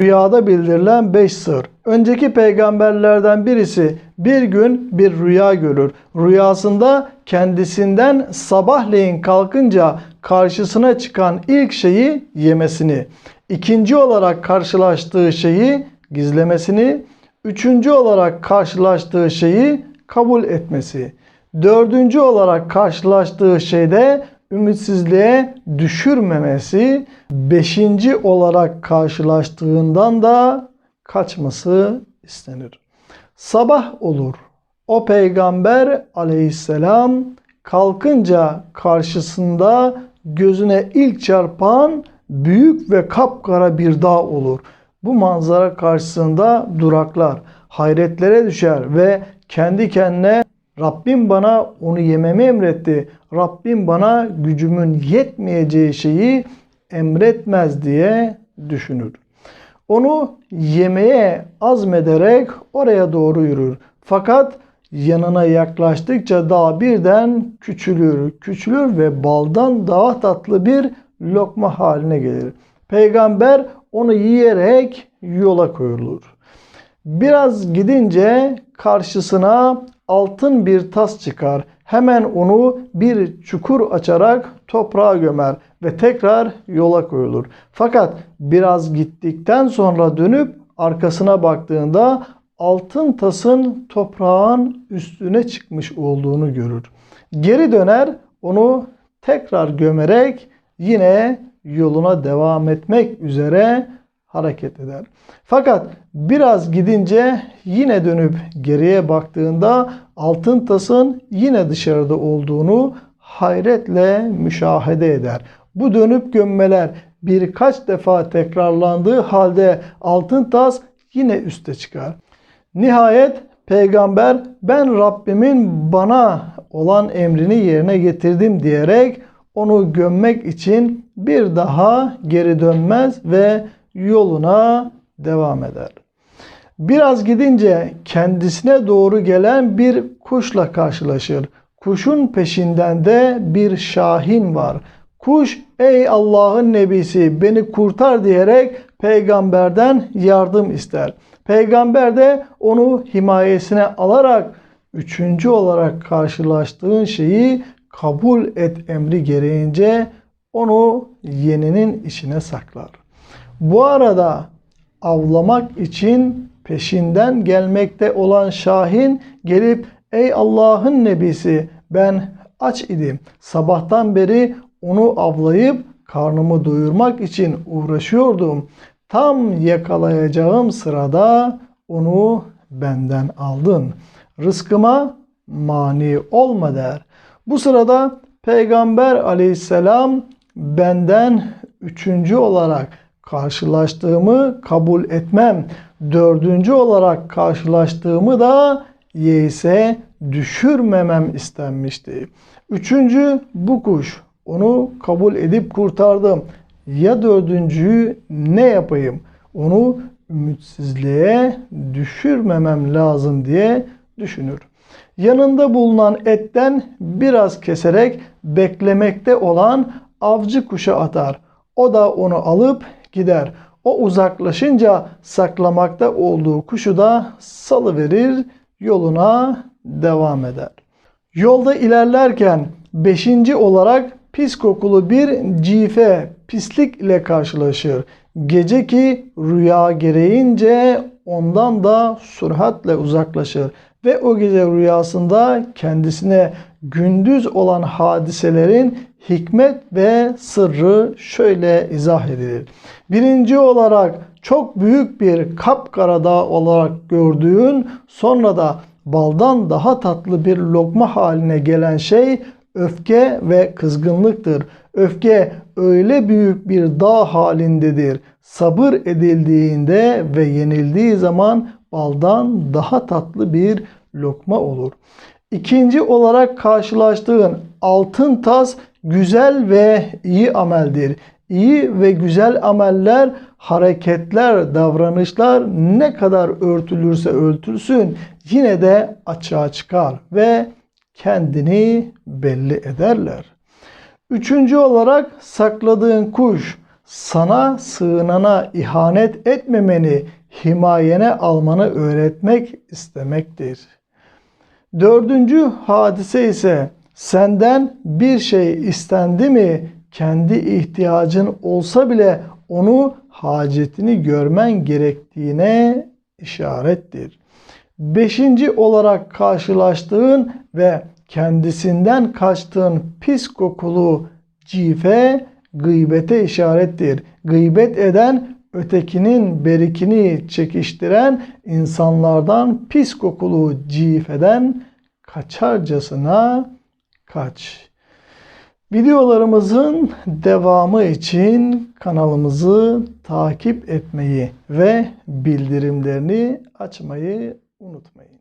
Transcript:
Rüyada bildirilen 5 sır. Önceki peygamberlerden birisi bir gün bir rüya görür. Rüyasında kendisinden sabahleyin kalkınca karşısına çıkan ilk şeyi yemesini, ikinci olarak karşılaştığı şeyi gizlemesini, üçüncü olarak karşılaştığı şeyi kabul etmesi, dördüncü olarak karşılaştığı şeyde ümitsizliğe düşürmemesi, beşinci olarak karşılaştığından da kaçması istenir. Sabah olur. O peygamber aleyhisselam kalkınca karşısında gözüne ilk çarpan büyük ve kapkara bir dağ olur. Bu manzara karşısında duraklar, hayretlere düşer ve kendi kendine Rabbim bana onu yememi emretti. Rabbim bana gücümün yetmeyeceği şeyi emretmez diye düşünür. Onu yemeye azmederek oraya doğru yürür. Fakat yanına yaklaştıkça dağ birden küçülür, küçülür ve baldan daha tatlı bir lokma haline gelir. Peygamber onu yiyerek yola koyulur. Biraz gidince karşısına altın bir tas çıkar. Hemen onu bir çukur açarak toprağa gömer ve tekrar yola koyulur. Fakat biraz gittikten sonra dönüp arkasına baktığında altın tasın toprağın üstüne çıkmış olduğunu görür. Geri döner onu tekrar gömerek yine yoluna devam etmek üzere hareket eder. Fakat biraz gidince yine dönüp geriye baktığında altın tasın yine dışarıda olduğunu hayretle müşahede eder. Bu dönüp gömmeler birkaç defa tekrarlandığı halde altın tas yine üste çıkar. Nihayet peygamber ben Rabbimin bana olan emrini yerine getirdim diyerek onu gömmek için bir daha geri dönmez ve yoluna devam eder. Biraz gidince kendisine doğru gelen bir kuşla karşılaşır. Kuşun peşinden de bir şahin var. Kuş ey Allah'ın nebisi beni kurtar diyerek peygamberden yardım ister. Peygamber de onu himayesine alarak üçüncü olarak karşılaştığın şeyi kabul et emri gereğince onu yeninin içine saklar. Bu arada avlamak için peşinden gelmekte olan Şahin gelip ey Allah'ın nebisi ben aç idim. Sabahtan beri onu avlayıp karnımı doyurmak için uğraşıyordum. Tam yakalayacağım sırada onu benden aldın. Rızkıma mani olma der. Bu sırada Peygamber aleyhisselam benden üçüncü olarak karşılaştığımı kabul etmem. Dördüncü olarak karşılaştığımı da yeyse düşürmemem istenmişti. Üçüncü bu kuş. Onu kabul edip kurtardım. Ya dördüncüyü ne yapayım? Onu ümitsizliğe düşürmemem lazım diye düşünür. Yanında bulunan etten biraz keserek beklemekte olan avcı kuşa atar. O da onu alıp gider. O uzaklaşınca saklamakta olduğu kuşu da salıverir, yoluna devam eder. Yolda ilerlerken beşinci olarak pis kokulu bir cife, pislik ile karşılaşır. Gece ki rüya gereğince ondan da sürhatle uzaklaşır ve o gece rüyasında kendisine gündüz olan hadiselerin hikmet ve sırrı şöyle izah edilir. Birinci olarak çok büyük bir kapkara dağ olarak gördüğün sonra da baldan daha tatlı bir lokma haline gelen şey öfke ve kızgınlıktır. Öfke öyle büyük bir dağ halindedir. Sabır edildiğinde ve yenildiği zaman baldan daha tatlı bir lokma olur. İkinci olarak karşılaştığın altın tas güzel ve iyi ameldir. İyi ve güzel ameller, hareketler, davranışlar ne kadar örtülürse örtülsün yine de açığa çıkar ve kendini belli ederler. Üçüncü olarak sakladığın kuş sana sığınana ihanet etmemeni, himayene almanı öğretmek istemektir. Dördüncü hadise ise senden bir şey istendi mi kendi ihtiyacın olsa bile onu hacetini görmen gerektiğine işarettir. Beşinci olarak karşılaştığın ve kendisinden kaçtığın pis kokulu cife gıybete işarettir. Gıybet eden ötekinin berikini çekiştiren insanlardan pis kokulu cifeden kaçarcasına kaç. Videolarımızın devamı için kanalımızı takip etmeyi ve bildirimlerini açmayı unutmayın.